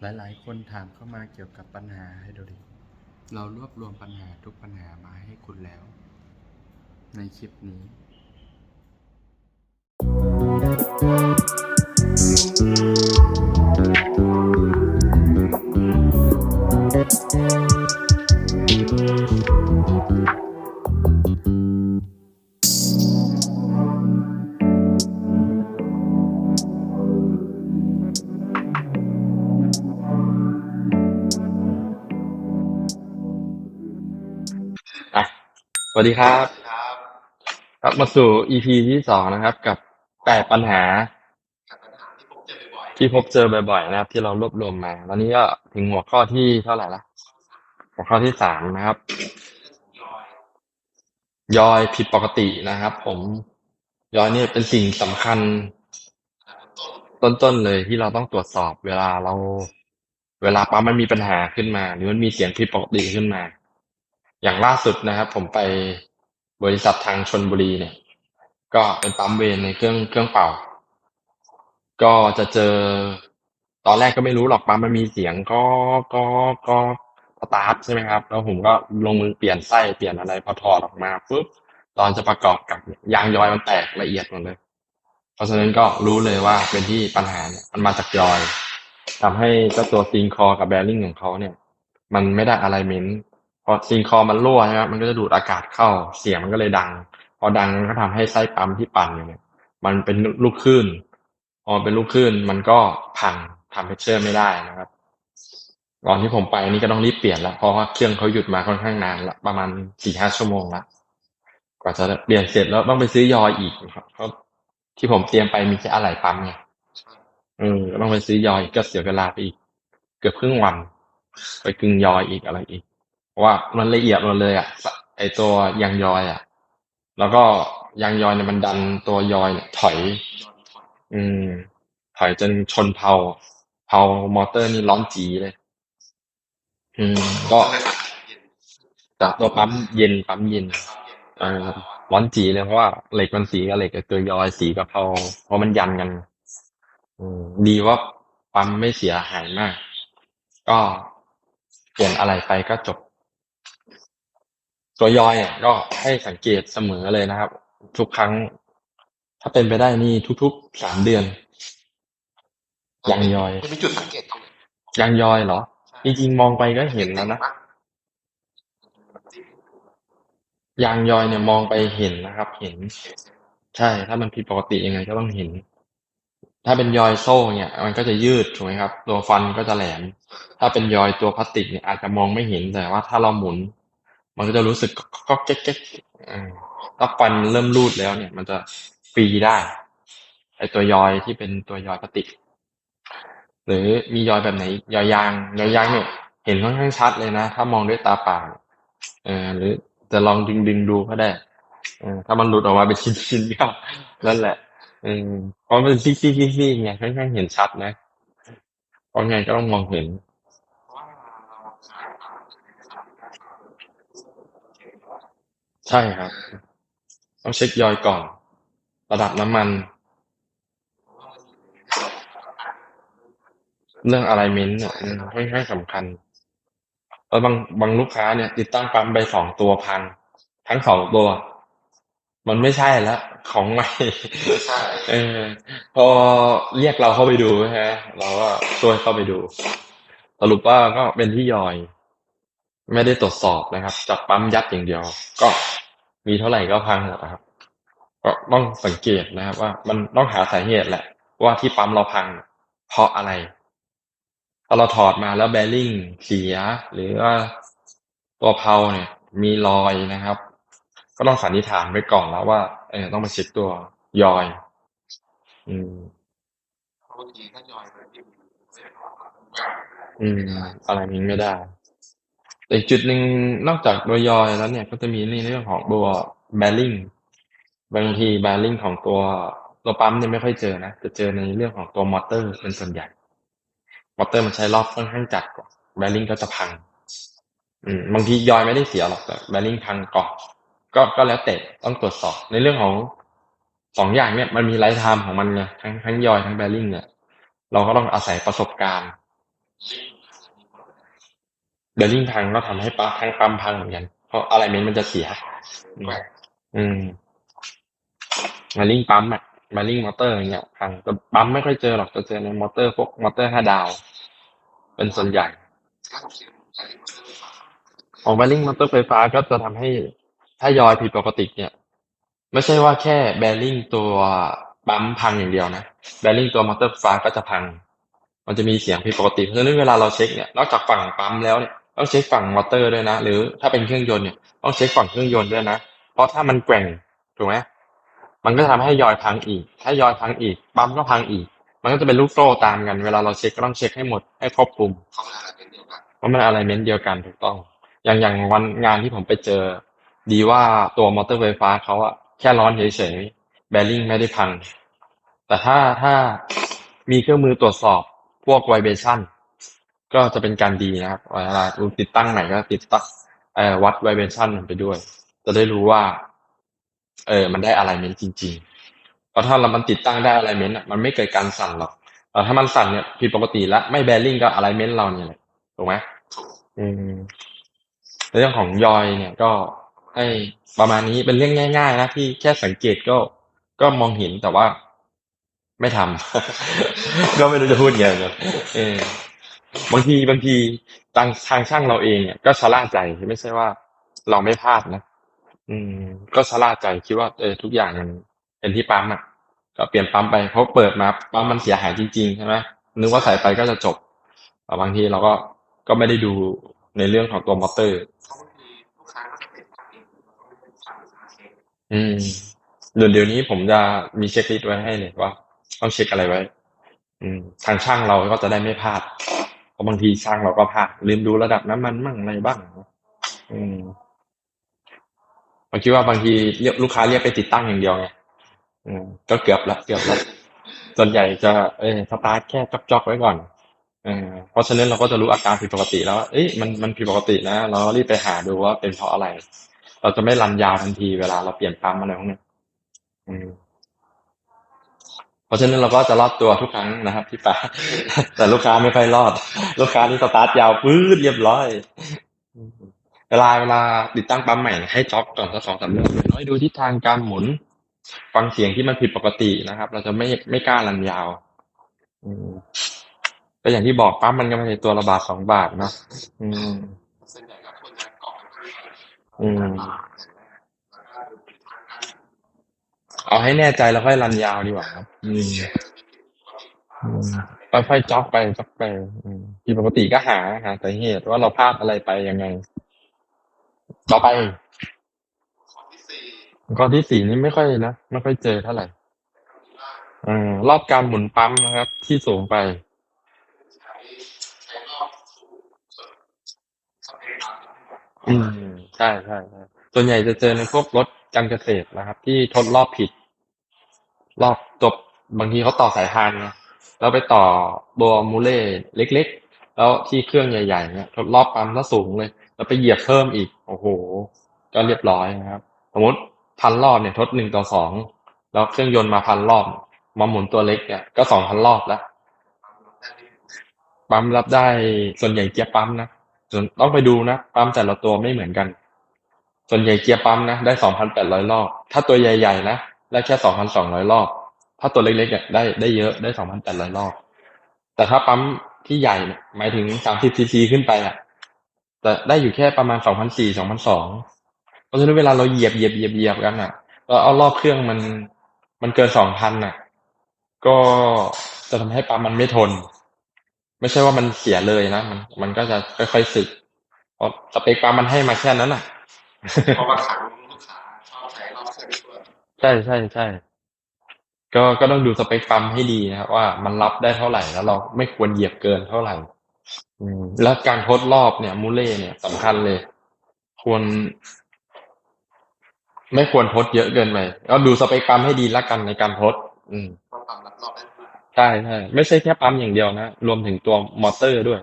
หลายๆ คนถามเข้ามาเกี่ยวกับปัญหาไฮโดรลิก เรารวบรวมปัญหาทุกปัญหามาให้คุณแล้ว ในคลิปนี้ วัสดีครับ ครับมาสู่ EP ที่สองนะครับ กับแปดปัญหา ที่พบเจอบ่อยๆนะครับ ที่เรารวบรวมมาตอนนี้ก็ถึงหัวข้อที่เท่าไหร่ละหัวข้อที่สามนะครับ ยอยผิดปกตินะครับ ผมยอยนี่เป็นสิ่งสำคัญ ต้นๆเลยที่เราต้องตรวจสอบเวลาเรา เวลาปั๊มมันมีปัญหาขึ้นมา หรือมันมีเสียงผิดปกติขึ้นมา อย่างล่าสุดนะครับ ผมไปบริษัททางชนบุรีเนี่ย ก็เป็นปั๊มเวนในเครื่องเครื่องเป่า ก็จะเจอตอนแรกก็ไม่รู้หรอกปั๊มมันมีเสียงก็ก็ก็สตาร์ทใช่ไหมครับ แล้วผมก็ลงมือเปลี่ยนไส้เปลี่ยนอะไรพอถอดออกมาปุ๊บตอนจะประกอบกับยางย้อยมันแตกละเอียดหมดเลย เพราะฉะนั้นก็รู้เลยว่าเป็นที่ปัญหาเนี่ยมันมาจากย้อยทำให้เจ้าตัวซีนคอกับแบริ่งของเขาเนี่ย มันไม่ได้อะไรเมนต์ อซีนคอมันรั่วใช่ไหมมันก็จะดูดอากาศเข้าเสียงมันก็เลยดัง พอดังมันก็ทำให้ไส้ปั๊มที่ปั่นอยู่เนี่ย มันเป็นลูกคลื่นพอเป็นลูกคลื่นมันก็พังทำเพชเชอร์ไม่ได้นะครับก่อนที่ผมไปนี่ก็ต้องรีบเปลี่ยนละเพราะว่าเครื่องเขาหยุดมาค่อนข้างนานละประมาณสี่ห้าชั่วโมงละกว่าจะเปลี่ยนเสร็จแล้วต้องไปซื้อยออีกครับเพราะที่ผมเตรียมไปมีแค่อะไหล่ปั๊มไงเออต้องไปซื้อยออีกก็เสียเวลาไปอีก เกือบครึ่งวัน ไปกึงยออีกอะไรอีก ว่ามันละเอียดหมดเลยอะไอตัวยางยอยอะ แล้วก็ยางยอยเนี่ยมันดันตัวยอยเนี่ยถอย อืม ถอยจนชนเพาเพามอเตอร์นี่ร้อนจีเลย อืม ก็จากตัวปั๊มเย็นปั๊มเย็นอ่าร้อนจีเลยเพราะว่าเหล็กมันสีกับเหล็กกับตัวยอยสีกับเพาเพราะมันยันกัน อืม ดีว่าปั๊มไม่เสียหายมาก ก็เปลี่ยนอะไรไปก็จบ ตัวยอยอะก็ให้สังเกตเสมอเลยนะครับ ทุกครั้ง ถ้าเป็นไปได้นี่ทุกๆสามเดือนยางยอยจะมีจุดสังเกตตรงไหนยางยอยเหรอ จริงๆมองไปก็เห็นแล้วนะยางยอยเนี่ยมองไปเห็นนะครับ เห็น ใช่ ถ้ามันผิดปกติยังไงก็ต้องเห็น ถ้าเป็นยอยโซ่เนี่ย มันก็จะยืดถูกไหมครับ ตัวฟันก็จะแหลม ถ้าเป็นยอยตัวพลาสติกเนี่ยอาจจะมองไม่เห็นแต่ว่าถ้าเราหมุน มันก็จะรู้สึกก็แก๊กแก๊กอ่าถ้าฟันเริ่มรูดแล้วเนี่ย มันจะฟรีได้ ไอตัวยอยที่เป็นตัวยอยพลาสติก หรือมียอยแบบไหน ยอยยาง ยอยยางเนี่ยเห็นค่อนข้างชัดเลยนะ ถ้ามองด้วยตาเปล่าเออหรือจะลองดึงดึงดูก็ได้เออถ้ามันหลุดออกมาเป็นชิ้นชิ้นๆก็นั่นแหละเออเพราะมันเป็นซี่ซี่ซี่ซี่ไงค่อนข้างเห็นชัดนะเพราะไงก็ต้องมองเห็น ใช่ครับ ต้องเช็คยอยก่อน ระดับน้ำมัน เรื่องอะไรเมนต์เนี่ยอืมค่อนข้างสำคัญ แล้วบางบางลูกค้าเนี่ย ติดตั้งปั๊มไปสองตัวพัง ทั้งสองตัว มันไม่ใช่แล้วของใหม่ใช่เออพอเรียกเราเข้าไปดูฮะ เราก็ช่วยเข้าไปดู สรุปว่าก็เป็นที่ยอย ไม่ได้ตรวจสอบนะครับ จับปั๊มยัดอย่างเดียว ก็มีเท่าไหร่ก็พังหมดนะครับ ก็ต้องสังเกตนะครับ ว่ามันต้องหาสาเหตุแหละ ว่าที่ปั๊มเราพัง เพราะอะไรถ้าเราถอดมาแล้วแบริ่งเสีย หรือว่าตัวเพลาเนี่ย มีรอยนะครับ ก็ต้องสันนิษฐานไว้ก่อนแล้วว่าเออต้องไปเช็คตัวยอย อืมบางทีถ้าย่อยไปที่อืมอะไรนี้ไม่ได้ แต่อีกจุดหนึ่งนอกจากตัวยอยแล้วเนี่ยก็จะมีในเรื่องของตัวแบริ่งบางทีแบริ่งของตัวตัวปั๊มเนี่ยไม่ค่อยเจอนะจะเจอในเรื่องของตัวมอเตอร์เป็นส่วนใหญ่ มอเตอร์มันใช้รอบค่อนข้างจัดกว่าแบริ่งก็จะพัง อืมบางทียอยไม่ได้เสียหรอกแต่แบริ่งพังก่อนก็ก็แล้วแต่ต้องตรวจสอบในเรื่องของสองอย่างเนี่ยมันมีไลฟ์ไทม์ของมันไงทั้งทั้งยอยทั้งแบริ่งเนี่ยเราก็ต้องอาศัยประสบการณ์ ลิงก์มีผลอะไร เบลลิงพังก็ทำให้ปั๊มทั้งปั๊มพังเหมือนกัน เพราะอะไรเมนมันจะเสีย อืมมาลิงปั๊มอะมาลิงมอเตอร์อย่างเงี้ยพังแต่ปั๊มไม่ค่อยเจอหรอกจะเจอในมอเตอร์พวกมอเตอร์ห้าดาว เป็นส่วนใหญ่ ของแบริ่งมอเตอร์ไฟฟ้าก็จะทำให้ถ้ายอยผิดปกติเนี่ย ไม่ใช่ว่าแค่แบริ่งตัวปั๊มพังอย่างเดียวนะแบริ่งตัวมอเตอร์ไฟฟ้าก็จะพัง มันจะมีเสียงผิดปกติเพราะฉะนั้นเวลาเราเช็คเนี่ยนอกจากฝั่งปั๊มแล้วเนี่ย ต้องเช็คฝั่งมอเตอร์ด้วยนะ หรือถ้าเป็นเครื่องยนต์เนี่ยต้องเช็คฝั่งเครื่องยนต์ด้วยนะ เพราะถ้ามันแกว่งถูกไหมมันก็จะทำให้ยอยพังอีก ถ้ายอยพังอีก ปั๊มก็พังอีก มันก็จะเป็นลูกโซ่ตามกัน เวลาเราเช็คก็ต้องเช็คให้หมดให้ครอบคลุมเขาเป็นอะไรเป็นเดียวกันเพราะมันอะไรเมนต์เดียวกันถูกต้อง อย่างอย่างวันงานที่ผมไปเจอ ดีว่าตัวมอเตอร์ไฟฟ้าเขาอะแค่ร้อนเฉยๆแบริ่งไม่ได้พัง แต่ถ้าถ้ามีเครื่องมือตรวจสอบพวกไวเบชั่น ก็จะเป็นการดีนะครับเวลาติดตั้งไหนก็ติดตั้งวัดไวเบชั่นมันไปด้วย จะได้รู้ว่า เออ มันได้อะไรเมนจริงๆเพราะถ้าเรามันติดตั้งได้อะไรเมนต์อะมันไม่เกิดการสั่นหรอกแต่ถ้ามันสั่นเนี่ยผิดปกติแล้วไม่แบริ่งก็อะไรเมนเราเนี่ยแหละถูกไหมอืมเรื่องของยอยเนี่ยก็ให้ประมาณนี้เป็นเรื่องง่าย ๆ นะที่แค่สังเกตก็ก็มองเห็นแต่ว่า ไม่ทำ ก็ไม่รู้จะพูดไงเหมือนกันเออ บางทีบางทีทางทางช่างเราเองเนี่ยก็ชะล่าใจไม่ใช่ว่าเราไม่พลาดนะอืม ก็ชะล่าใจคิดว่าเออทุกอย่างมันเป็นที่ปั๊มอะก็เปลี่ยนปั๊มไปเพราะเปิดมาปั๊มมันเสียหายจริงๆใช่ไหมนึกว่าใส่ไปก็จะจบแต่บางทีเราก็ก็ไม่ได้ดูในเรื่องของตัวมอเตอร์อืมเดี๋ยวเดี๋ยวนี้ผมจะมีเช็คลิสต์ไว้ให้เลยว่าต้องเช็คอะไรไว้ อืม ทางช่างเราก็จะได้ไม่พลาด ราะบางทีช่างเราก็พลาดลืมดูระดับน้ำมันมั่งอะไรบ้างอืมผมคิดว่าบางทีเรียกลูกค้าเรียกไปติดตั้งอย่างเดียวไงอืมก็เกือบละเกือบละส่วนใหญ่จะเออสตาร์ทแค่จอกๆไว้ก่อนเออเพราะฉะนั้นเราก็จะรู้อาการผิดปกติแล้วเอ้ยมันมันผิดปกตินะเรารีบไปหาดูว่าเป็นเพราะอะไร เราจะไม่รันยาวทันทีเวลาเราเปลี่ยนปั๊มอะไรพวกนี้อืม เพราะฉะนั้นเราก็จะรอดตัวทุกครั้งนะครับที่ปั๊มแต่ลูกค้าไม่ค่อยรอด ลูกค้านี่สตาร์ทยาวปื๊ดเรียบร้อยเวลาเวลาติดตั้งปั๊มใหม่ให้จ็อกก่อนสักสองสามรอบน้อยดูทิศทางการหมุน ฟังเสียงที่มันผิดปกตินะครับ เราจะไม่ไม่กล้ารันยาวก็อย่างที่บอกปั๊มมันก็ไม่ใช่ตัวละบาทสองบาทเนาะอืมส่วนใหญ่ก็ควรจะกรออืม แล้วก็ดูทางการ เอาให้แน่ใจแล้วค่อยรันยาวดีกว่าครับอืมค่อยๆจ็อกไปจ็อกไปอืมผิดปกติก็หาหาสาเหตุว่าเราพลาดอะไรไปยังไง ต่อไปข้อที่สี่นี่ไม่ค่อยนะไม่ค่อยเจอเท่าไหร่อรอบการหมุนปั๊มนะครับ ที่สูงไปอบสูงสุดสเปคปั๊มอืมใช่ใช่ใช่ส่วนใหญ่จะเจอในพวกรถ การเกษตรนะครับ ที่ทดรอบผิด รอบจบบางทีเขาต่อสายพานไงแล้วไปต่อตัวมูเล่เล็ก ๆ แล้วที่เครื่องใหญ่ๆเนี่ยทดรอบปั๊มซะสูงเลย แล้วไปเหยียบเพิ่มอีก โอ้โห ก็เรียบร้อยนะครับ สมมติพันรอบเนี่ยทดหนึ่งต่อสองแล้วเครื่องยนต์มาพันรอบ มาหมุนตัวเล็กเนี่ยก็สองพันรอบแล้วปั๊มรับได้ส่วนใหญ่เกียร์ปั๊มนะส่วนต้องไปดูนะปั๊มแต่ละตัวไม่เหมือนกัน ส่วนใหญ่เกียร์ปั๊มนะได้สองพันแปดร้อยรอบ ถ้าตัวใหญ่ๆนะได้แค่สองพันสองร้อยรอบ ถ้าตัวเล็กๆเนี่ยได้ได้เยอะได้สองพันแปดร้อยรอบ แต่ถ้าปั๊มที่ใหญ่หมายถึงสามสิบซีซีขึ้นไปอะแต่ได้อยู่แค่ประมาณสองพันสี่สองพันสองเพราะฉะนั้นเวลาเราเหยียบเหยียบเหยียบเหยียบกันอะเราเอารอบเครื่องมันมันเกินสองพันอะ ก็จะทำให้ปั๊มมันไม่ทน ไม่ใช่ว่ามันเสียเลยนะมันมันก็จะค่อยๆสึกเพราะสเปคปั๊มมันให้มาแค่นั้นอะ เพราะว่าครั้งลูกค้าชอบใช้รอบเส้นด้วยใช่ใช่ใช่ก็ก็ต้องดูสเปคปั๊มให้ดีนะครับว่ามันรับได้เท่าไหร่แล้วเราไม่ควรเหยียบเกินเท่าไหร่ อืม แล้วการทดรอบเนี่ย มูเล่เนี่ยสำคัญเลย ควร ไม่ควรทดเยอะเกินไปก็ดูสเปคปั๊มให้ดีละกันในการทด อืมเพราะความรับรอบได้มากใช่ใช่ไม่ใช่แค่ปั๊มอย่างเดียวนะรวมถึงตัวมอเตอร์ด้วย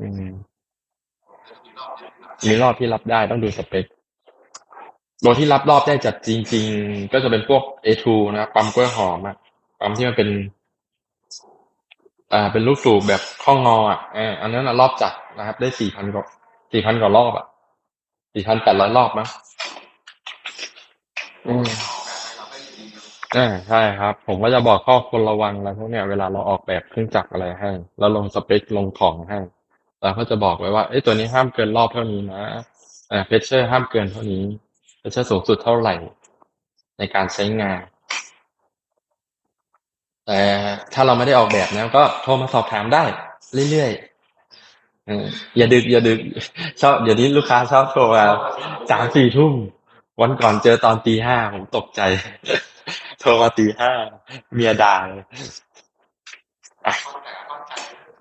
อืมแล้ว มีรอบที่รับได้ต้องดูสเปคตัวที่รับรอบได้จัดจริง ๆ ก็จะเป็นพวก A2 นะปั๊มกล้วยหอมอะปั๊มที่มันเป็น อ่า เป็นลูกสูบแบบข้องออะอออันนั้นนะรอบจักรนะครับ ได้สี่พันกว่าสี่พันกว่ารอบอะสี่พันแปดร้อยรอบมั้งอืมอ่าใช่ครับ ผมก็จะบอกข้อควรระวังอะไรพวกเนี้ยเวลาเราออกแบบเครื่องจักรอะไรให้ แล้วลงสเปคลงของให้ เราก็จะบอกไว้ว่าเอ้ตัวนี้ห้ามเกินรอบเท่านี้นะอ่าเพชเชอร์ห้ามเกินเท่านี้เพชเชอร์สูงสุดเท่าไหร่ ในการใช้งาน แต่ถ้าเราไม่ได้ออกแบบนะก็โทรมาสอบถามได้เรื่อยๆอออย่าดึก อย่าดึก ชอบเดี๋ยวนี้ลูกค้าชอบโทรมาสามสี่ทุ่มวันก่อนเจอตอนตีห้าผมตกใจ โทรมาตีห้าเมียด่าเลยอะ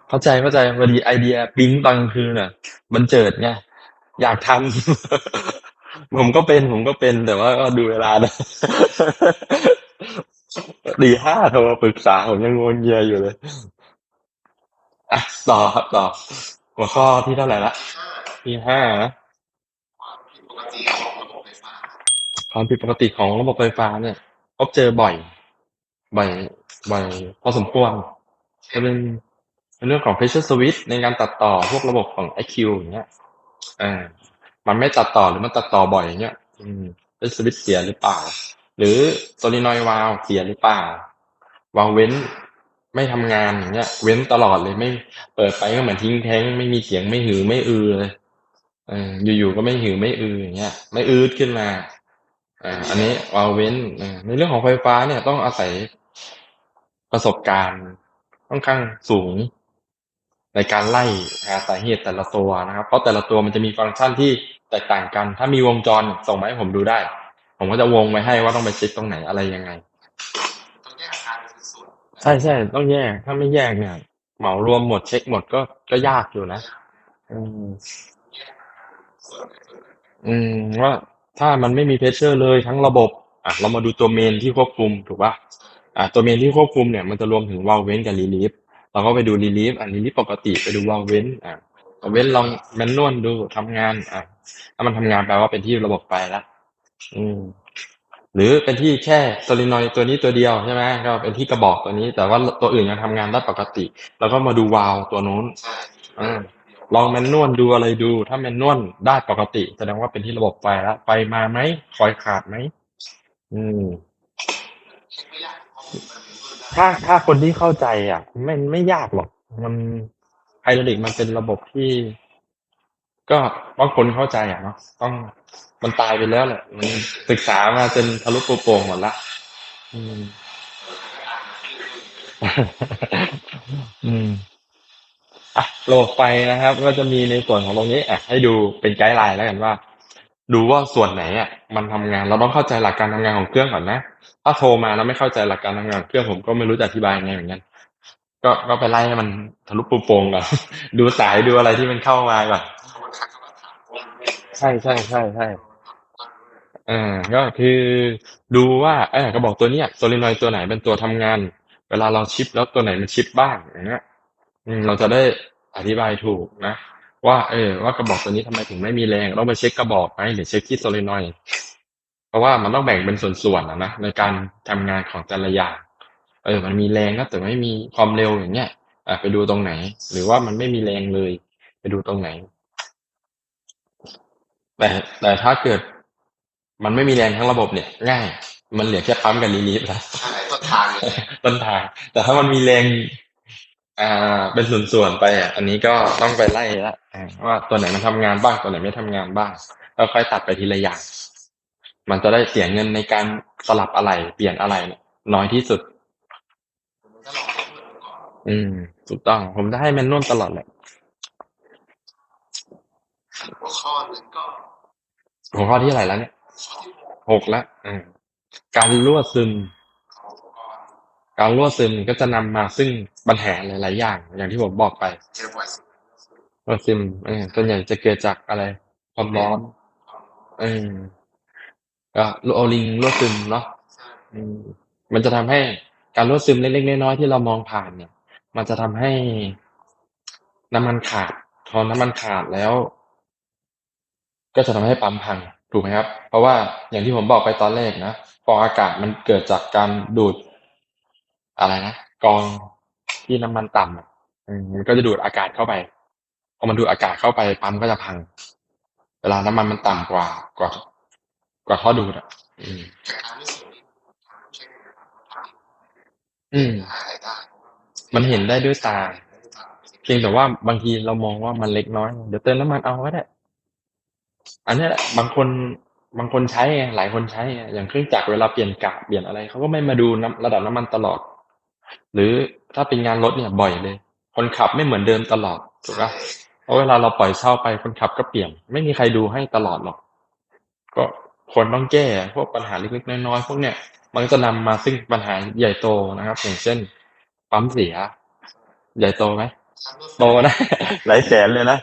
เข้าใจเข้าใจพอดีไอเดียปิ๊งตอนกลางคืนน่ะ มันเจิดไงอยากทำ ผมก็เป็นผมก็เป็นแต่ว่าก็ดูเวลานะตีห้าโทรมาปรึกษาผมยังงงเงียอยู่เลยอะต่อครับต่อ หัวข้อที่เท่าไหร่ละที่ห้านะความผิดปกติของระบบไฟฟ้าความผิดปกติของระบบไฟฟ้าเนี่ยพบเจอบ่อย บ่อย บ่อย พอสมควรจะเป็น เรื่องของ pressure switch ในการตัดต่อพวกระบบของ IQ อย่างเงี้ยอ่ามันไม่ตัดต่อหรือมันตัดต่อบ่อยอย่างเงี้ย อืม pressure switch เสียหรือเปล่า หรือ solenoid valve เสียหรือเปล่าวาล์วเว้นไม่ทำงานอย่างเงี้ย เว้นตลอดเลยไม่เปิดไปก็เหมือนทิ้งแท้งไม่มีเสียงไม่หือไม่อือเลยเอออยู่ๆก็ไม่หือไม่อืออย่างเงี้ย ไม่อืดขึ้นมาอ่าอันนี้วาล์วเว้นอ่าในเรื่องของไฟฟ้าเนี่ยต้องอาศัยประสบการณ์ค่อนข้างสูง ในการไล่หาสาเหตุแต่ละตัวนะครับ เพราะแต่ละตัวมันจะมีฟังก์ชันที่แตกต่างกัน ถ้ามีวงจรส่งมาให้ผมดูได้ ผมก็จะวงไว้ให้ว่าต้องไปเช็คตรงไหนอะไรยังไงต้องแยกอาการเป็นส่วนใช่ใช่ต้องแยก ถ้าไม่แยกเนี่ย เหมารวมหมดเช็คหมดก็ก็ยากอยู่นะอืมแยกอาการส่วนไหนส่วนไหนอืมว่าถ้ามันไม่มีเพชเชอร์เลยทั้งระบบ อะ เรามาดูตัวเมนที่ควบคุมถูกป่ะอะตัวเมนที่ควบคุมเนี่ยมันจะรวมถึงวาล์วเว้นกับรีลีฟ เราก็ไปดูรีลีฟอะรีลีฟปกติไปดูวาลเว้นอะวาล์วเว้นลองแมนนวลดูทำงานอะถ้ามันทำงานแปลว่าเป็นที่ระบบไปละอืมหรือเป็นที่แค่โซลินอยตัวนี้ตัวเดียวใช่ไหมก็เป็นที่กระบอกตัวนี้ แต่ว่าตัวอื่นยังทำงานได้ปกติ แล้วก็มาดูวาลตัวนู้นอลองแมนนวลดูอะไรดู ถ้าแมนนวลได้ปกติ แสดงว่าเป็นที่ระบบไฟแล้วไฟมาไหมคอยขาดไหมอืม ถ้าถ้าคนที่เข้าใจอะไม่ไม่ยากหรอก มันไฮดรอลิกมันเป็นระบบที่ ก็บางคนเข้าใจอะเนาะต้องมันตายไปแล้วแหละมันศึกษามาจนทะลุโปร่งหมดละอืม อืมอะระบบไฟนะครับ ก็จะมีในส่วนของตรงนี้อะให้ดูเป็นไกด์ไลน์แล้วกันว่า ดูว่าส่วนไหนอะมันทำงานเราต้องเข้าใจหลักการทำงานของเครื่องก่อนนะ ถ้าโทรมาแล้วไม่เข้าใจหลักการทำงานของเครื่องผมก็ไม่รู้จะอธิบายยังไงเหมือนกันก็ก็ไปไล่ให้มันทะลุปูโป่งก่อนดูสายดูอะไรที่มันเข้ามาก่อนใช่ใช่ใช่ใช่อ่าก็คือดูว่าเออกระบอกตัวเนี้ยโซลินอยตัวไหนเป็นตัวทำงาน เวลาเราชิปแล้วตัวไหนมันชิปบ้างอย่างเงี้ยเราจะได้อธิบายถูกนะ ว่าเออว่ากระบอกตัวนี้ทำไมถึงไม่มีแรงต้องไปเช็คกระบอกไหมหรือเช็คที่โซลินอยด์เพราะว่ามันต้องแบ่งเป็นส่วนๆนะนะในการทำงานของแต่ละอย่างเออ มันมีแรงนะแต่ไม่มีความเร็วอย่างเงี้ยอะไปดูตรงไหน หรือว่ามันไม่มีแรงเลย ไปดูตรงไหน แต่แต่ถ้าเกิด มันไม่มีแรงทั้งระบบเนี่ย ง่าย มันเหลือแค่ปั๊มกับรีลีฟแล้วใช่ต้นทางเลยต้นทาง แต่ถ้ามันมีแรง อ่า เป็นส่วนๆไปอะ อันนี้ก็ต้องไปไล่ละอ่าว่าตัวไหนมันทำงานบ้างตัวไหนไม่ทำงานบ้างแล้วค่อยตัดไปทีละอย่าง มันจะได้เสียเงินในการสลับอะไรเปลี่ยนอะไรเนี่ยน้อยที่สุดผมจะลองเพื่อนดูก่อนอืมถูกต้อง ผมจะให้แมนนวลตลอดแหละหัวข้อหนึ่งก็หัวข้อที่อะไหรแล้วเนี่ยข้อที่หกหกแล้วอืมการรั่วซึมของอุปกรณ์ การรั่วซึมก็จะนำมาซึ่งปัญหาหลาย ๆ อย่าง อย่างที่ผมบอกไปรั่วซึมเออส่วนใหญ่จะเกิดจากอะไร ความร้อนเออก็โอลิงรั่วซึมเนาะอืมมันจะทำให้การรั่วซึมเล็ก ๆ น้อย ๆ ที่เรามองผ่านเนี่ย มันจะทำให้น้ำมันขาดพอน้ำมันขาดแล้ว ก็จะทำให้ปั๊มพังถูกไหมครับ เพราะว่าอย่างที่ผมบอกไปตอนแรกนะฟองอากาศมันเกิดจากการดูด อะไรนะกองที่น้ำมันต่ำมันก็จะดูดอากาศเข้าไปพอมันดูดอากาศเข้าไปปั๊มก็จะพัง เวลาน้ำมันมันต่ำกว่ากว่ากว่าท่อดูดอะอืมแต่ทางที่สูงนี่ทางใช่ไหมครับทางอืม มันเห็นได้ด้วยตา เพียงแต่ว่าบางทีเรามองว่ามันเล็กน้อย เดี๋ยวเติมน้ำมันเอาก็ได้ อันนี้แหละบางคนบางคนใช้ไงหลายคนใช้ไงอย่างเครื่องจักรเวลาเปลี่ยนกะเปลี่ยนอะไรเขาก็ไม่มาดูน้ำระดับน้ำมันตลอด หรือถ้าเป็นงานรถเนี่ยบ่อยเลย คนขับไม่เหมือนเดิมตลอดถูกปะเพราะเวลาเราปล่อยเช่าไปคนขับก็เปลี่ยน ไม่มีใครดูให้ตลอดหรอก ก็ควรต้องแก้พวกปัญหาเล็กๆน้อยๆพวกเนี้ยมันก็จะนำมาซึ่งปัญหาใหญ่โตนะครับ อย่างเช่น ปั๊มเสีย ใหญ่โตไหมโตนะหลายแสนเลยนะ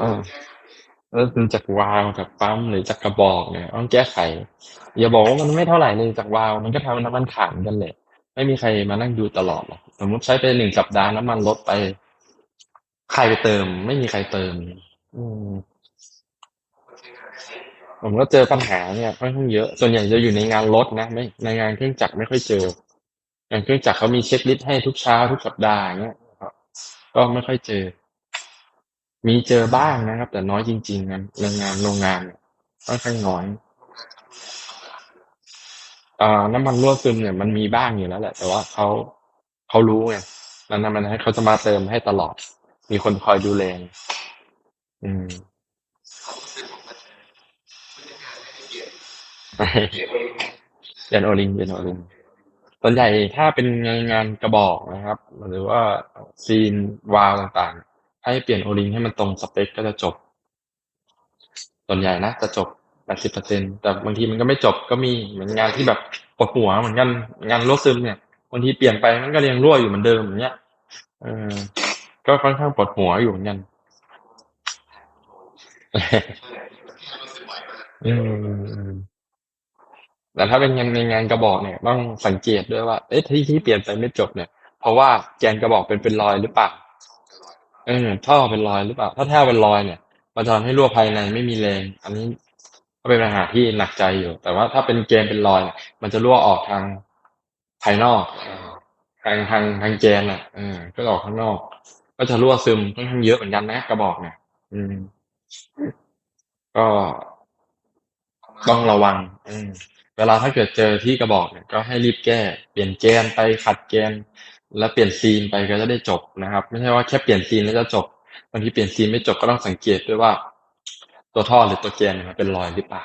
จา กวาวนี่ไม่เท่าไหร่อืมจากวาวนี่ก็เออแล้วเป็นจากวาล์วจากปั๊มหรือจากกระบอกเนี่ยต้องแก้ไข อย่าบอกว่ามันไม่เท่าไหร่เลยจากวาล์วมันก็ทำน้ำมันขาดกันแหละไม่มีใครมานั่งดูตลอดหรอกสมมติใช้ไปหนึ่งสัปดาห์น้ำมันลดไป ใครไปเติม ไม่มีใครเติม อืมผมก็เจอปัญหาเนี่ยค่อนข้างเยอะ ส่วนใหญ่จะอยู่ในงานรถนะไม่ในงานเครื่องจักรไม่ค่อยเจออย่างเครื่องจักรเขามีเช็คลิสต์ให้ทุกเช้าทุกสัปดาห์เงี้ยก็ไม่ค่อยเจอ มีเจอบ้างนะครับ แต่น้อยจริงๆนะในงานโรงงานเนี่ยค่อนข้างน้อยอ่าน้ำมันรั่วซึมเนี่ยมันมีบ้างอยู่แล้วแหละ แต่ว่าเขาเขารู้ไงแล้วน้ำมันให้เขาจะมาเติมให้ตลอด มีคนคอยดูแลอืมเขาซื้อของมาเจอไม่ได้งานให้เปลี่ยนเปลี่ยนเองเรียนโอลิงเรียนโอลิงส่วนใหญ่ถ้าเป็นงานงานกระบอกนะครับ หรือว่าซีนวาล์วต่างๆ ให้เปลี่ยนโอลิงให้มันตรงสเปคก็จะจบ ส่วนใหญ่นะจะจบ80เปอร์เซ็นแต่บางทีมันก็ไม่จบก็มีเหมือนงานที่แบบปวดหัวเหมือนกันงานรั่วซึมเนี่ยบางทีเปลี่ยนไปมันก็ยังรั่วอยู่เหมือนเดิมอย่างเงี้ยเออก็ค่อนข้างปวดหัวอยู่เหมือนกันอืมแต่ถ้าเป็นงานในงานกระบอกเนี่ย ต้องสังเกตด้วยว่า เอ๊ะที่ที่เปลี่ยนไปไม่จบเนี่ย เพราะว่าแกนกระบอกเป็นเป็นรอยหรือเปล่า เออ ท่อเป็นรอยหรือเปล่า ถ้าท่อเป็นรอยเนี่ย มันจะทำให้รั่วภายในไม่มีแรง อันนี้ก็เป็นปัญหาที่หนักใจอยู่ แต่ว่าถ้าเป็นเกนเป็นรอยเนี่ยมันจะรั่วออกทางภายนอกเออทางทางทางแกนอะเออก็ออกข้างนอก ก็จะรั่วซึมค่อนข้างเยอะเหมือนกันนะกระบอกเนี่ยอืม ก็ต้องระวัง อืมเวลาถ้าเกิดเจอที่กระบอกเนี่ยก็ให้รีบแก้ เปลี่ยนแกนไปขัดแกน แล้วเปลี่ยนซีนไปก็จะได้จบนะครับ ไม่ใช่ว่าแค่เปลี่ยนซีนแล้วจะจบบางทีเปลี่ยนซีนไม่จบก็ต้องสังเกตด้วยว่า ตัวท่อหรือตัวแกนเนี่ยมันเป็นรอยหรือเปล่า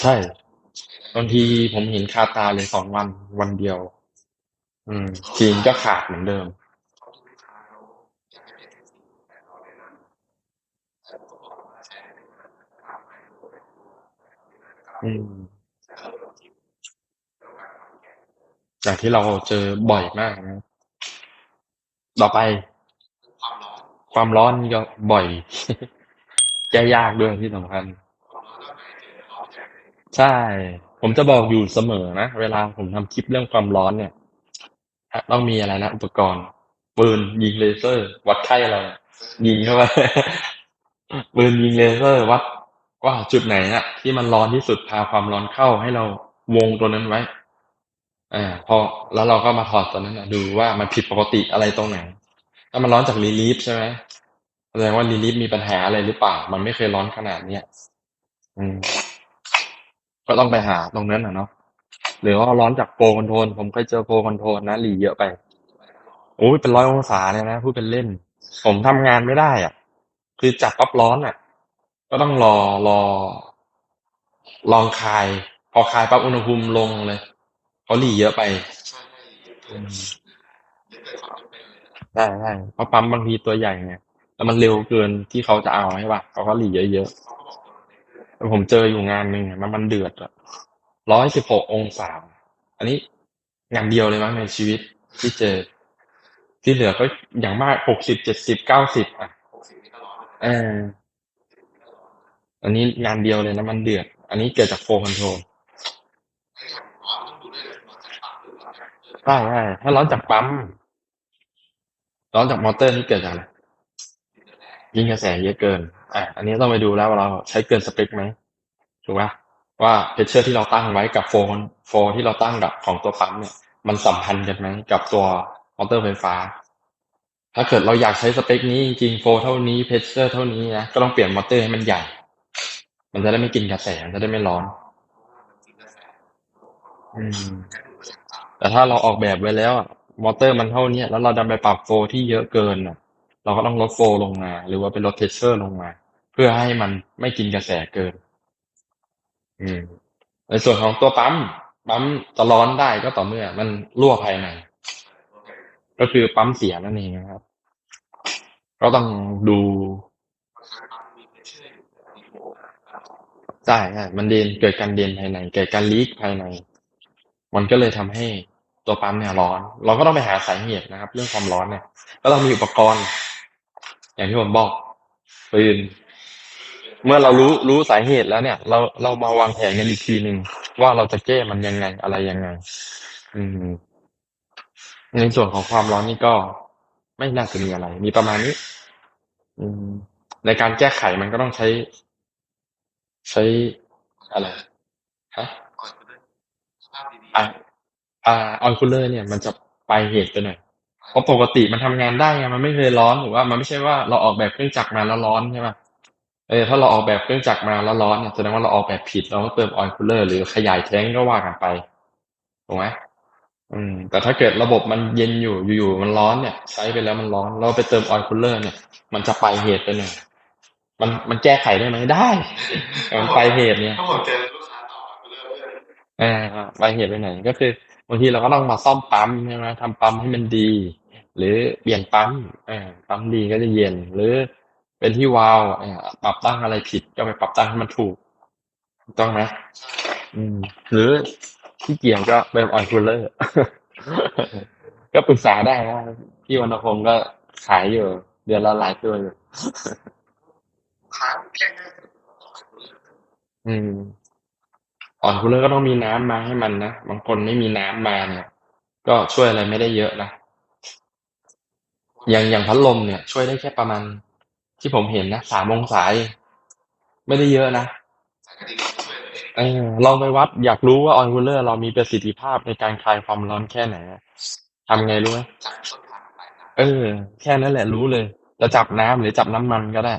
ใช่บางทีผมเห็นคาตาเลยสองวันวันเดียว อืมซีนก็ขาดเหมือนเดิม อืม จากที่เราเจอบ่อยมากนะต่อไป ความร้อนก็บ่อยแก้ยากด้วยที่สำคัญ ใช่ ผมจะบอกอยู่เสมอนะ เวลาผมทำคลิปเรื่องความร้อนเนี่ยต้องมีอะไรนะอุปกรณ์ปืนยิงเลเซอร์ วัดไข้อะไรยิงเข้าไปปืนยิงเลเซอร์วัดว่าจุดไหนอะที่มันร้อนที่สุดพาความร้อนเข้าให้เราวงตัวนั้นไว้ อ่าพอแล้วเราก็มาถอดตัวนั้นนะดูว่ามันผิดปกติอะไรตรงไหนถ้ามันร้อนจากรีลีฟใช่ไหมแสดงว่ารีลีฟมีปัญหาอะไรหรือเปล่า มันไม่เคยร้อนขนาดเนี้ยอืม ก็ต้องไปหาตรงนั้นนะเนาะหรือว่าร้อนจากโปรคอนโทรลผมเคยเจอโปรคอนโทรลนะหลีเยอะไปโอ้ยเป็นร้อยองศาเลยนะพูดเป็นเล่น ผมทำงานไม่ได้ อะ คือจับปั๊บร้อนอะ ก็ต้องรอรอ ลองคาย พอคายปั๊บอุณหภูมิลงเลย เขาหลีเยอะไปใช่ไม่เกิดไม่เกิดความจำเป็นเลยใช่ใช่เพราะปั๊มบางทีตัวใหญ่ไงแล้วมันเร็วเกินที่เขาจะเอาใช่ป่ะเขาก็หลีเยอะเขาก็บอกตัวเองๆแต่ผมเจออยู่งานหนึ่งอะมันมันเดือดอะร้อยสิบหกองศาอันนี้งานเดียวเลยมั้งในชีวิตที่เจอ ที่เหลือก็อย่างมากหกสิบเจ็ดสิบเก้าสิบอะหกสิบนี่ก็ร้อนแล้วเอออันนี้งานเดียวเลยนะมันเดือด อันนี้เกิดจากโฟคอนโทรล ใช่ใช่ถ้าร้อนจากปั๊มร้อนจากมอเตอร์นี่เกิดจากอะไรยิงกระแสเยอะเกิน อะ อันนี้ต้องไปดูแล้วว่าเราใช้เกินสเปคไหมถูกไหมว่าเพชเชอร์ที่เราตั้งไว้กับโฟนโฟที่เราตั้งกับของตัวปั๊มเนี่ย มันสัมพันธ์กันไหมกับตัวมอเตอร์ไฟฟ้า ถ้าเกิดเราอยากใช้สเปคนี้จริงโฟเท่านี้เพชเชอร์เท่านี้นะก็ต้องเปลี่ยนมอเตอร์ให้มันใหญ่ มันจะได้ไม่กินกระแสมันจะได้ไม่ร้อน อืม แต่ถ้าเราออกแบบไว้แล้วอะมอเตอร์มันเท่าเนี้ยแล้วเราดันไปปรับโฟที่เยอะเกินอะเราก็ต้องลดโฟลงมา หรือว่าเป็นลดเทสเชอร์ลงมา เพื่อให้มันไม่กินกระแสเกิน อืม ในส่วนของตัวปั๊ม ปั๊มจะร้อนได้ก็ต่อเมื่อ มันรั่วภายใน ก็คือปั๊มเสียนั่นเองนะครับ ก็ต้องดูใช่ใช่มันเดนเกิดการเดนภายใน เกิดการลีกภายใน มันก็เลยทำให้ ตัวปั๊มเนี่ยร้อน เราก็ต้องไปหาสาเหตุนะครับ เรื่องความร้อนเนี่ย ก็ต้องมีอุปกรณ์ อย่างที่ผมบอกปืนเมื่อเรารู้รู้สาเหตุแล้วเนี่ย เราเรามาวางแผนกันอีกทีหนึ่งว่าเราจะแก้มันยังไงอะไรยังไง อืม ในส่วนของความร้อนนี่ก็ไม่น่าจะมีอะไร มีประมาณนี้ อืม ในการแก้ไขมันก็ต้องใช้ ใช้อะไรฮะอะ อ่าออยคูลเลอร์เนี่ยมันจะไปเหตุไปหน่อยเพราะปกติมันทำงานได้ไงมันไม่เคยร้อนหรือว่ามันไม่ใช่ว่าเราออกแบบเครื่องจักรมาแล้วร้อนใช่ไหมเออถ้าเราออกแบบเครื่องจักรมาแล้วร้อนเนี่ยแสดงว่าเราออกแบบผิดเราก็เติมออยคูลเลอร์หรือขยายแท้งก็ว่ากันไปถูกไหมอืมแต่ถ้าเกิดระบบมันเย็นอยู่อยู่ๆมันร้อนเนี่ย ใช้ไปแล้วมันร้อน เราไปเติมออยคูลเลอร์เนี่ย มันจะไปเหตุไปหน่อยมันมันแก้ไขได้ไหมได้แต่มันไปเหตุเนี่ยถ้าผมเจอลูกค้าต่อไปเรื่อยอ่าครับไปเหตุไปไหนก็คือ บางทีเราก็ต้องมาซ่อมปั๊มใช่ไหมทำปั๊มให้มันดี หรือเปลี่ยนปั๊มอ่าปั๊มดีก็จะเย็น หรือเป็นที่วาล์วอ่าปรับตั้งอะไรผิดก็ไปปรับตั้งให้มันถูกถูกต้องไหมอืม หรือที่เกี่ยงก็เป็นออยคูลเลอร์ก็ปรึกษาได้นะพี่วรรณพงศ์ก็ขายอยู่ เดือนละหลายตัวอยู่ๆลูกค้าแค่นั้นอืม อ่อนคูลเลอร์ก็ต้องมีน้ำมาให้มันนะ บางคนไม่มีน้ำมาเนี่ย ก็ช่วยอะไรไม่ได้เยอะนะ อย่างอย่างพัดลมเนี่ย ช่วยได้แค่ประมาณที่ผมเห็นนะสามองศาเองไม่ได้เยอะนะเลออลองไปวัดอยากรู้ว่าออนคูลเลอร์เรามีประสิทธิภาพในการคลายความร้อนแค่ไหนทำไงรู้ไหมเออ แค่นั้นแหละรู้เลย จะจับน้ำหรือจับน้ำมันก็ได้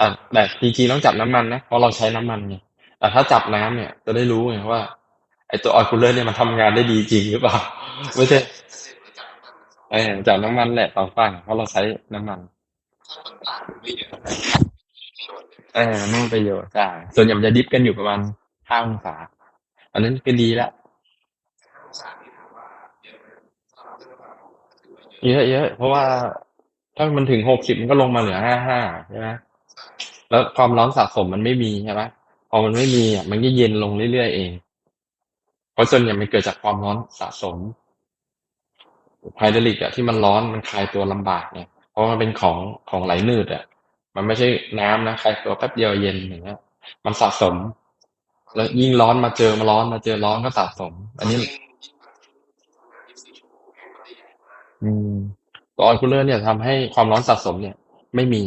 อะแต่จริงๆต้องจับน้ำมันนะเพราะเราใช้น้ำมันไง แต่ถ้าจับน้ำเนี่ยจะได้รู้ไงว่าไอตัวออยคูลเลอร์เนี่ยมันทำงานได้ดีจริงหรือเปล่าไม่ใช่จากต้นเอจับน้ำมันแหละสองฝั่งเพราะเราใช้น้ำมันถ้าต้นต่างไม่เอะชนเออไม่มีประโยชน์ใช่ส่วนใหญ่มันจะดิฟกันอยู่ประมาณห้าองศาอันนั้นก็ดีละเยอะเยอะเพราะว่าถ้ามันถึงหกสิบมันก็ลงมาเหลือห้าห้าใช่ไหมแล้วความร้อนสะสมมันไม่มีใช่ไหม พอมันไม่มีอะมันก็เย็นลงเรื่อยๆเอง เพราะส่วนใหญ่มันเกิดจากความร้อนสะสมไฮดรอลิกอะที่มันร้อนมันคลายตัวลำบากเนี่ยเพราะมันเป็นของของไหลนืดอะ มันไม่ใช่น้ำนะคลายตัวแป๊บเดียวเย็นอย่างเงี้ย มันสะสม แล้วยิ่งร้อนมาเจอมาร้อนมาเจอร้อนก็สะสม อันนี้ อืมตัวออยคูลเลอร์เนี่ยทำให้ความร้อนสะสมเนี่ย ไม่มี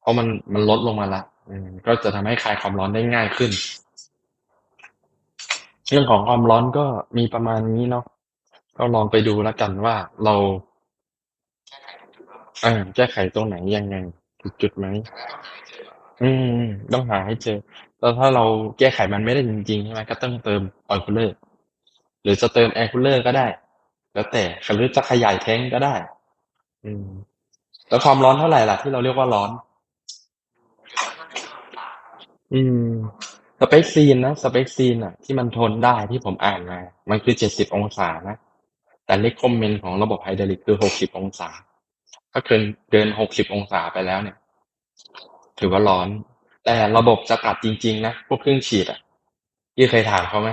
เพราะมันมันลดลงมาละ ก็จะทำให้คลายความร้อนได้ง่ายขึ้น เรื่องของความร้อนก็มีประมาณนี้เนาะก็ลองไปดูแล้วกันว่าเราอ่าแก้ไขตรงไหนยังไงถูกจุดไหมอืม ต้องหาให้เจอ แล้วถ้าเราแก้ไขมันไม่ได้จริงๆใช่ไหมก็ต้องเติมออยล์คูลเลอร์ หรือจะเติมแอร์คูลเลอร์ก็ได้ แล้วแต่หรือจะขยายแท้งก็ได้ อืม แล้วความร้อนเท่าไหร่ล่ะที่เราเรียกว่าร้อน อืม สเปคซีนนะ สเปคซีนอะ ที่มันทนได้ที่ผมอ่านมา มันคือเจ็ดสิบองศานะ แต่เลคคอมเมนต์ของระบบไฮดรอลิกคือหกสิบองศา ถ้าเกินเกินหกสิบองศาไปแล้วเนี่ย ถือว่าร้อน แต่ระบบจะตัดจริง ๆ นะ พวกเครื่องฉีดอะยี่เคยถามเขาไหม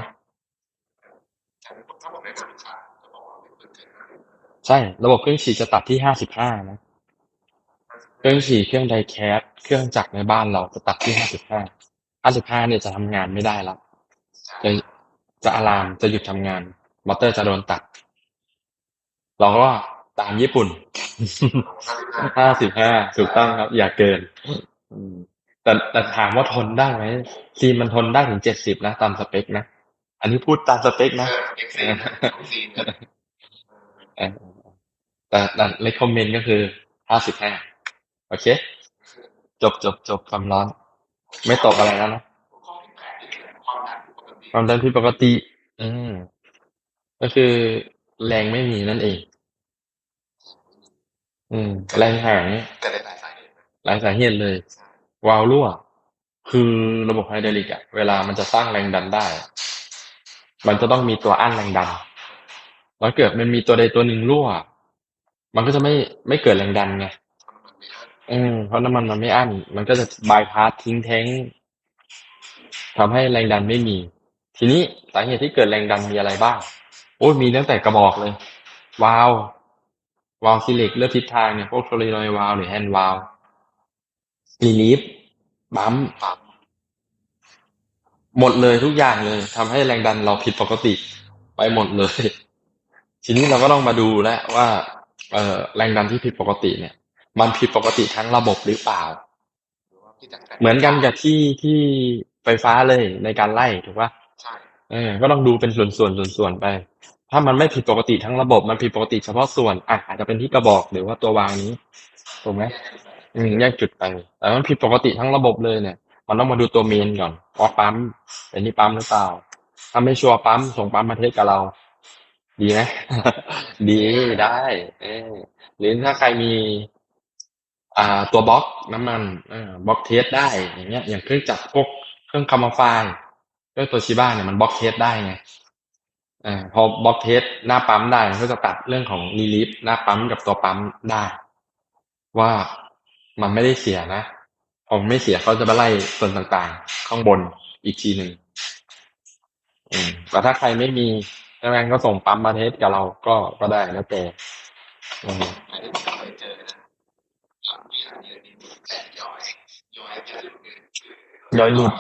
ถ้าผมไม่เป็นลูกค้าจะบอกว่าไม่ควรเกินห้าใช่ ระบบเครื่องฉีดจะตัดที่ห้าสิบห้านะเครื่องฉีดเครื่องไดแคสเครื่องจักรในบ้านเราจะตัดที่ห้าสิบห้าห้าสิบห้าเนี่ยจะทำงานไม่ได้แล้วจะจะอะลามจะหยุดทำงาน มอเตอร์จะโดนตัด เราก็ตามญี่ปุ่นห้าสิบห้าห้าสิบห้าถูกต้องครับ อย่าเกินอืมแต่แต่ถามว่าทนได้ไหมซีนมันทนได้ถึงเจ็ดสิบนะ ตามสเปคนะ อันนี้พูดตามสเปคเอนะอเอ็กซีนของซีนเออเออแต่แต่ในคอมเมนต์ก็คือห้าสิบห้าโอ เค จบจบจบความร้อน ไม่ตกอะไรแล้วนะข้อที่แปดนี่คือความดันปกติความดันผิดปกติ อืมก็คือแรงไม่มีนั่นเอง อืม แรงหายเกิดหลายสาเหตุหลายสาเหตุเลยใช่วาล์วรั่ว คือระบบไฮดรอลิกอะเวลามันจะสร้างแรงดันได้อะมันจะต้องมีตัวอั้นแรงดัน แล้วเกิดมันมีตัวใดตัวหนึ่งรั่ว มันก็จะไม่ไม่เกิดแรงดันไงมันไม่ได้ อืม เพราะน้ำมันมันไม่อั้น มันก็จะบายพาสทิ้งแท้ง ทำให้แรงดันไม่มี ทีนี้สาเหตุที่เกิดแรงดันมีอะไรบ้าง โอ้ยมีตั้งแต่กระบอกเลย วาล์ววาล์วซิลิกเลือกทิศทางเนี่ย พวกโซลินอยวาล์วหรือแฮนด์วาล์วรีลีฟบัมป์หมดเลยทุกอย่างเลยทำให้แรงดันเราผิดปกติ ไปหมดเลย ทีนี้เราก็ต้องมาดูแล้วว่าเออแรงดันที่ผิดปกติเนี่ย มันผิดปกติทั้งระบบหรือเปล่าหรือว่าพี่จัดเหมือนกันกับที่ที่ไฟฟ้าเลยในการไล่ถูกปะใช่เออ ก็ต้องดูเป็นส่วนส่วนส่วนส่วนๆไป ถ้ามันไม่ผิดปกติทั้งระบบ มันผิดปกติเฉพาะส่วนอะอาจจะเป็นที่กระบอกหรือว่าตัววางนี้ถูกไหมอืมแยกจุดไปแต่มันผิดปกติทั้งระบบเลยเนี่ย มันต้องมาดูตัวเมนก่อนว่าปั๊มเป็นที่ปั๊มหรือเปล่าถ้าไม่ชัวร์ปั๊มส่งปั๊มมาเทสกับเรา ดีไหมดีได้ เออหรือถ้าใครมีอ่า ตัวบล็อกน้ำมันบล็อกเทสได้อย่างเงี้ย อย่างเครื่องจักรพวกเครื่องคามาไฟเครื่องตัวชิบ้าเนี่ยมันบล็อกเทสได้ไงอพอบล็อกเทสหน้าปั๊มได้มันก็จะตัดเรื่องของรีลิฟหน้าปั๊มกับตัวปั๊มได้ ว่ามันไม่ได้เสียนะพอมันไม่เสียเขาจะมาไล่ส่วนต่างๆ ข้างบนอีกทีหนึ่งแต่ถ้าใครไม่มีถ้างั้นก็ส่งปั๊มมาเทสกับเราก็ก็ได้แล้วแต่อืม อันนี้ผมเคยเจอนะปั๊มที่อันนี้นี่แต่ย้อยย้อยจะหลุดเลย ย้อยหลุด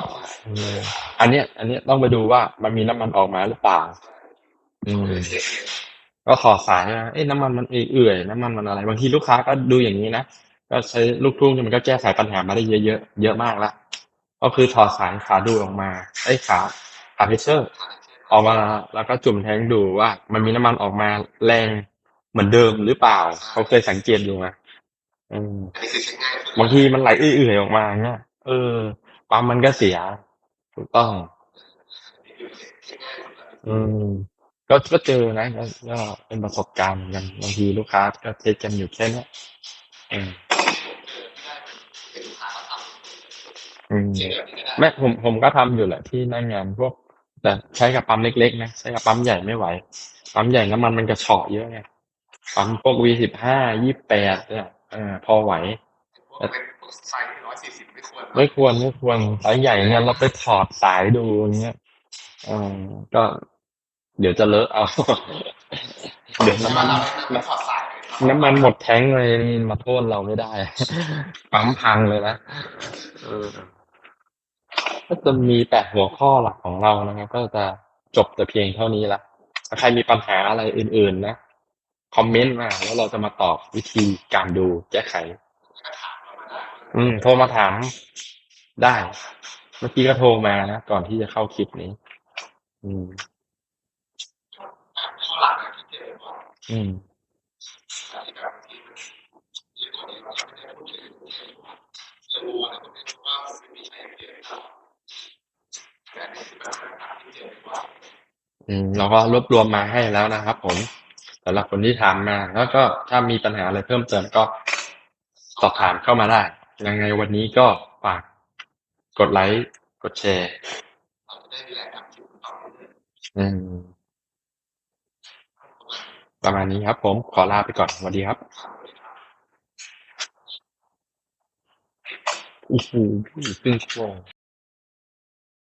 เอออันเนี้ย อันเนี้ยต้องไปดูว่ามันมีน้ำมันออกมาหรือเปล่า อืมเสียเงินก็ขอสายนะเอ้ยน้ำมันมันเอื่อยๆน้ำมันมันอะไร บางทีลูกค้าก็ดูอย่างนี้นะ ก็ใช้ลูกทุ่งเนี่ยมันก็แก้ไขปัญหามาได้เยอะๆเยอะมากละ ก็คือถอดสายขาดูดออกมาไอ้ยขาขาเพชเชอร์ออกมาแล้วก็จุ่มแทงดูว่า มันมีน้ำมันออกมาแรงเหมือนเดิมหรือเปล่า เขาเคยสังเกตดูนะอืมอันนี้คือใช้ง่ายสุดบางทีมันไหลเอื่อยๆออกมาเงี้ย เออ ปั๊มมันก็เสีย ถูกต้อง อืม ก็ก็เจอนะก็ก็เป็นประสบการณ์เหมือนกันบางทีลูกค้าก็เทสกันอยู่แค่เนี้ยอืมเป็นลูกค้าเขาทอืมแม่ผมผมก็ทำอยู่แหละที่หนั่งงานพวก แต่ใช้กับปั๊มเล็กๆนะใช้กับปั๊มใหญ่ไม่ไหว ปั๊มใหญ่น้ำมันมันกระเฉาะเยอะไงปั๊มพวกวีสิบห้ายี่แปดเนี่ยเออพอไหวพวกเป็นพวก ไซส์ร้อยสี่สิบไม่ควรไม่ควรไม่ควรสายใหญ่เนี่ยเราไปถอดสายดูอย่างเงี้ยเออก็ เดี๋ยวจะเลอะเอา เดี๋ยวน้ำน้ำมัมันนเราไม่ถอดสายเลยน้ำมันหมดแท้งเลยนี่มาโทษเราไม่ได้ ปั๊มพังเลยนะเออก็จะมีแปดหัวข้อหลักของเรานะครับ ก็จะจบแต่เพียงเท่านี้ละถ้าใครมีปัญหาอะไรอื่น ๆ นะ คอมเมนต์มาแล้วเราจะมาตอบวิธีการดูแก้ไข ก็ถามเรามาได้ อืม โทรมาถามได้ เมื่อกี้ก็โทรมานะ ก่อนที่จะเข้าคลิปนี้ อืม อืม อืม เราก็รวบรวมมาให้แล้วนะครับผมสำหรับคนที่ถามมา แล้วก็ถ้ามีปัญหาอะไรเพิ่มเติมก็สอบถามเข้ามาได้ ยังไงวันนี้ก็ฝากกดไลค์กดแชร์เราจะได้มีแรงทำคลิปต่อเรื่อยอืมประมาณนี้ครับ ผมขอลาไปก่อนสวัสดีครับๆโอ้โหครึ่งชั่วโมง